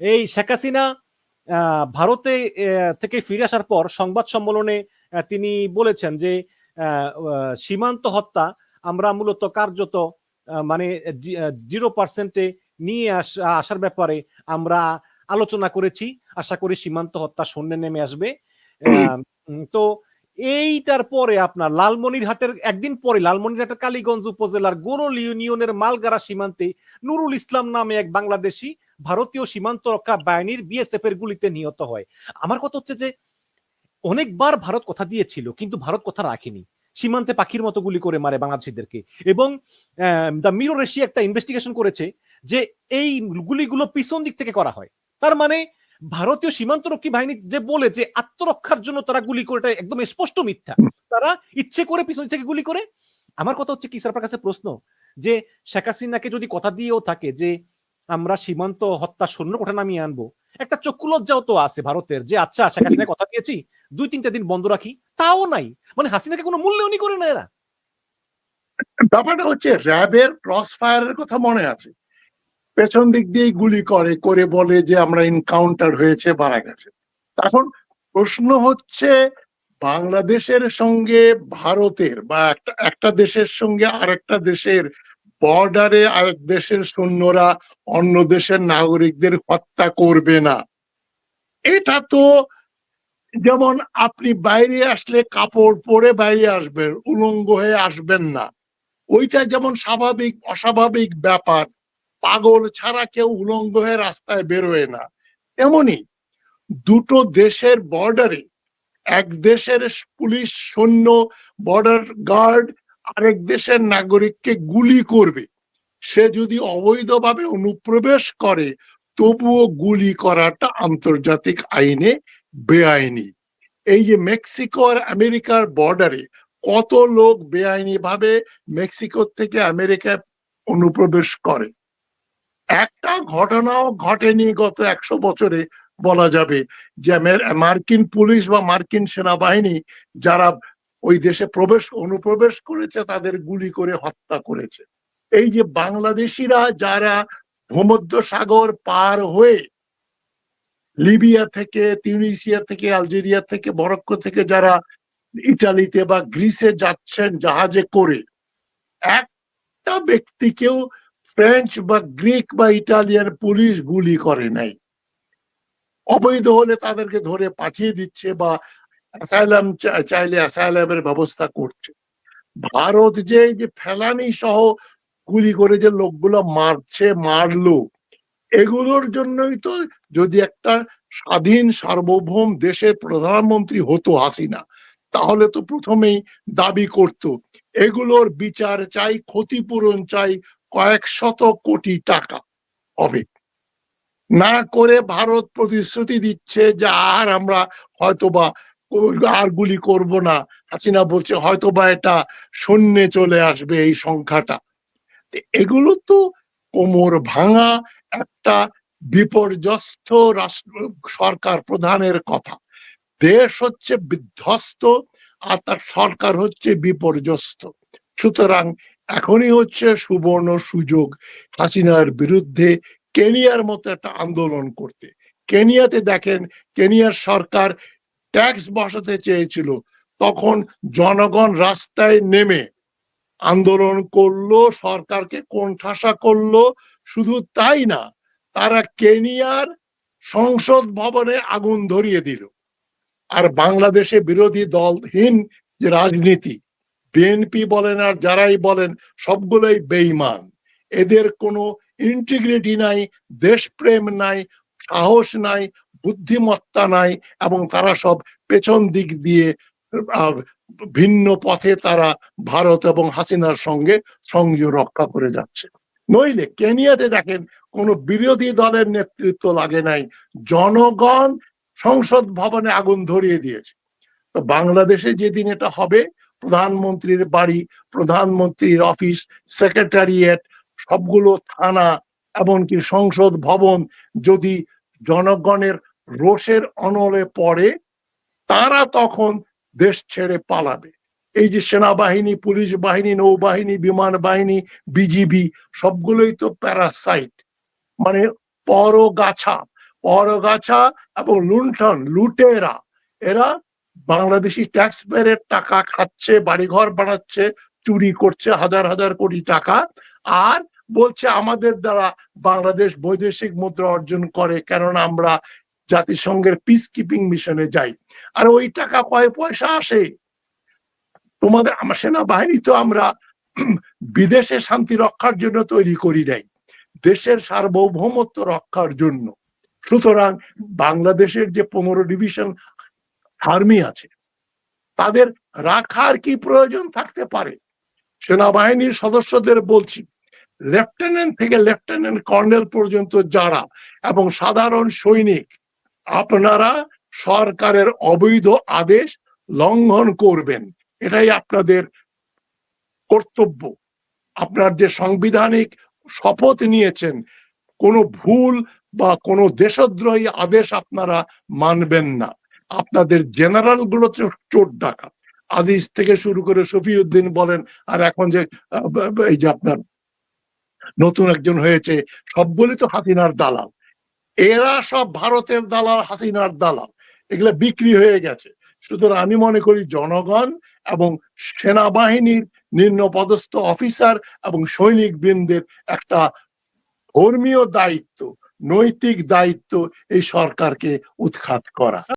এই শেখ হাসিনা ভারতে থেকে ফিরে আসার পর সংবাদ সম্মেলনে তিনি বলেছেন যে সীমান্ত হত্যা আমরা মূলত কার্যত মানে জিরো পার্সেন্টে নিয়ে আস- আসার ব্যাপারে আমরা আলোচনা করেছি। আশা করি সীমান্ত হত্যা শূন্যে নেমে আসবে। তো এইটার পরে আপনার লালমনিরহাটের, একদিন পরে লালমনিরহাটের কালীগঞ্জ উপজেলার গোরল ইউনিয়নের মালগারা সীমান্তে নুরুল ইসলাম নামে এক বাংলাদেশি ভারতীয় সীমান্ত রক্ষা বাহিনীর বিএসএফ এর গুলিতে নিহত হয়। আমার কথা হচ্ছে যে, অনেকবার ভারত কথা দিয়েছিল, কিন্তু ভারত কথা রাখেনি। সীমান্তে পাখির মতো গুলি করে মারে বাংলাদেশিদেরকে। এবং দ্য মিরর এশিয়া একটা ইনভেস্টিগেশন করেছে যে, এই গুলিগুলো পিছন দিক থেকে করা হয়। তার মানে ভারতীয় সীমান্তরক্ষী বাহিনী যে বলে যে, আত্মরক্ষার জন্য তারা গুলি করে একদম স্পষ্ট মিথ্যা। তারা ইচ্ছে করে পিছন থেকে গুলি করে। আমার কথা হচ্ছে কি, স্যার কাছে প্রশ্ন? যে, শেখ হাসিনাকে যদি কথা দিয়েও থাকে যে আমরা সীমান্ত হত্যা শূন্য কোঠা নামিয়ে আনব। একটা চক্ষু লজ্জাও তো আছে ভারতের যে আচ্ছা শেখ হাসিনা কথা দিয়েছি, দুই, তিনটা দিন বন্ধ রাখি, তাও নাই। মানে হাসিনাকে কোনো মূল্য উনি করে না এরা। ব্যাপারটা হচ্ছে, র্যাবের ক্রস ফায়ারের কথা মনে আছে। পেছন দিক দিয়েই গুলি করে করে বলে যে আমরা ইনকাউন্টার হয়েছে, মারা গেছে। এখন প্রশ্ন হচ্ছে, বাংলাদেশের সঙ্গে ভারতের বা একটা একটা দেশের সঙ্গে আরেকটা দেশের বর্ডারে আরেক দেশের সৈন্যরা অন্য দেশের নাগরিকদের হত্যা করবে না। এটা তো যেমন আপনি বাইরে আসলে কাপড় পরে বাইরে আসবেন, উলঙ্গ হয়ে আসবেন না। ওইটা যেমন স্বাভাবিক, অস্বাভাবিক ব্যাপার, পাগল ছাড়া কেউ উলঙ্গ হয়ে রাস্তায় বেরোয় না। এমনই দুটো দেশের বর্ডারে, এক দেশের পুলিশ সৈন্য, বর্ডার গার্ড আরেক দেশের নাগরিককে গুলি করবে। সে যদি অবৈধভাবে অনুপ্রবেশ করে, তবুও গুলি করাটা আন্তর্জাতিক আইনে বেআইনি। এই যে মেক্সিকো আর আমেরিকার বর্ডারে কত লোক বেআইনি ভাবে মেক্সিকো থেকে আমেরিকায় অনুপ্রবেশ করে? একটা ঘটনাও ঘটেনি গত একশো বছরে বলা যাবে যে মার্কিন পুলিশ বা মার্কিন সেনাবাহিনী যারা ওই দেশে প্রবেশ, অনুপ্রবেশ করেছে, তাদের গুলি করে হত্যা করেছে। এই যে বাংলাদেশিরা যারা ভূমধ্য সাগর পার হয়ে লিবিয়া থেকে, তিউনিসিয়া থেকে, আলজেরিয়া থেকে, মরক্কো থেকে যারা ইটালিতে বা গ্রিসে যাচ্ছেন জাহাজে করে, একটা ব্যক্তিকেও ফ্রেঞ্চ বা গ্রিক বা ইটালিয়ান পুলিশ গুলি করে নাই। অবৈধ হলে তাদেরকে ধরে পাঠিয়ে দিচ্ছে বা অ্যাসাইলাম চাইলে অ্যাসাইলামের ব্যবস্থা করছে। ভারত যে যে ফেলানি সহ গুলি করে যে লোকগুলো মারছে, মারলো, এগুলোর জন্যই তো যদি একটা স্বাধীন, সার্বভৌম দেশের প্রধানমন্ত্রী হতো হাসিনা, তাহলে তো প্রথমেই দাবি করত, এগুলোর বিচার চাই, ক্ষতিপূরণ চাই কয়েক শত কোটি টাকা হবে। না করে ভারত প্রতিশ্রুতি দিচ্ছে যে আর আমরা হয়তোবা আর গুলি করব না। হাসিনা বলছে, হয়তোবা এটা শূন্যে চলে আসবে এই সংখ্যাটা। এগুলো তো কোমর ভাঙা একটা বিপর্যস্ত রাষ্ট্র, সরকার প্রধানের কথা। দেশ হচ্ছে বিধ্বস্ত আর তার সরকার হচ্ছে বিপর্যস্ত। সুতরাং এখনই হচ্ছে সুবর্ণ সুযোগ হাসিনার বিরুদ্ধে কেনিয়ার মতো একটা আন্দোলন করতে। কেনিয়াতে দেখেন, কেনিয়ার সরকার ট্যাক্স বসাতে চেয়েছিল। তখন জনগণ রাস্তায় নেমে আন্দোলন করল, সরকারকে কোণঠাসা করল। শুধু তাই না, তারা কেনিয়ার সংসদ ভবনে আগুন ধরিয়ে দিল। আর বাংলাদেশে বিরোধী দলহীন যে রাজনীতি, বিএনপি বলেন আর যারাই বলেন, সবগুলোই বেইমান এদের কোনো ইন্টিগ্রিটি নাই, দেশপ্রেম নাই, সাহস নাই বুদ্ধিমত্তা নাই এবং তারা সব পেছন দিক দিয়ে ভিন্ন পথে তারা ভারত এবং হাসিনার সঙ্গে সংযোগ রক্ষা করে যাচ্ছে। নইলে কেনিয়াতে দেখেন কোন বিরোধী দলের নেতৃত্ব লাগে নাই, জনগণ সংসদ ভবনে আগুন ধরিয়ে দিয়েছে। বাংলাদেশে যেদিন এটা হবে, প্রধানমন্ত্রীর বাড়ি, প্রধানমন্ত্রীর অফিস, সেক্রেটারিয়েট, সবগুলো থানা, এমনকি সংসদ ভবন যদি জনগণের রোষের অনলে পড়ে, তারা তখন দেশ ছেড়ে পালাবে। এই যে সেনাবাহিনী, পুলিশ বাহিনী, নৌবাহিনী, বিমান বাহিনী, বিজিবি, সবগুলোই তো প্যারাসাইট মানে পরগাছা পরগাছা এবং লুণ্ঠন, লুটেরা, এরা বাংলাদেশি ট্যাক্স পেয়ারের টাকা খাচ্ছে, বাড়িঘর বানাচ্ছে, চুরি করছে, হাজার হাজার কোটি টাকা, আর বলছে আমাদের দ্বারা বাংলাদেশ বৈদেশিক মুদ্রা অর্জন করে, কেননা আমরা জাতিসংঘের পিস কিপিং মিশনে যাই। আর ওই টাকা কয় পয়সা আসে। তোমাদের, আমার সেনাবাহিনী তো আমরা বিদেশে শান্তি রক্ষার জন্য তৈরি করি নাই। দেশের সার্বভৌমত্ব রক্ষার জন্য। সুতরাং বাংলাদেশের যে পনেরো ডিভিশন আর্মি আছে, তাদের রাখার কি প্রয়োজন থাকতে পারে? সেনাবাহিনীর সদস্যদের বলছি, লেফটেন্যান্ট থেকে লেফটেন্যান্ট কর্নেল পর্যন্ত যারা এবং সাধারণ সৈনিক আপনারা সরকারের অবৈধ আদেশ লঙ্ঘন করবেন। এটাই আপনাদের কর্তব্য। আপনার যে সাংবিধানিক শপথ নিয়েছেন, কোনো ভুল বা কোনো দেশদ্রোহী আদেশ আপনারা মানবেন না। আপনাদের জেনারেলগুলো চো- চোর ডাকাত। আজিজ থেকে শুরু করে শফিউদ্দিন বলেন, আর এখন যে এই যে আপনার নতুন একজন হয়েছে, সবগুলি তো হাতিনার দালাল। এরা সব ভারতের দালাল, হাসিনার দালাল। এগুলো বিক্রি হয়ে গেছে। সুতরাং আমি মনে করি জনগণ এবং সেনাবাহিনীর নিম্ন পদস্থ অফিসার এবং সৈনিক বৃন্দের একটা ধর্মীয় দায়িত্ব, নৈতিক দায়িত্ব এই সরকারকে উৎখাত করা।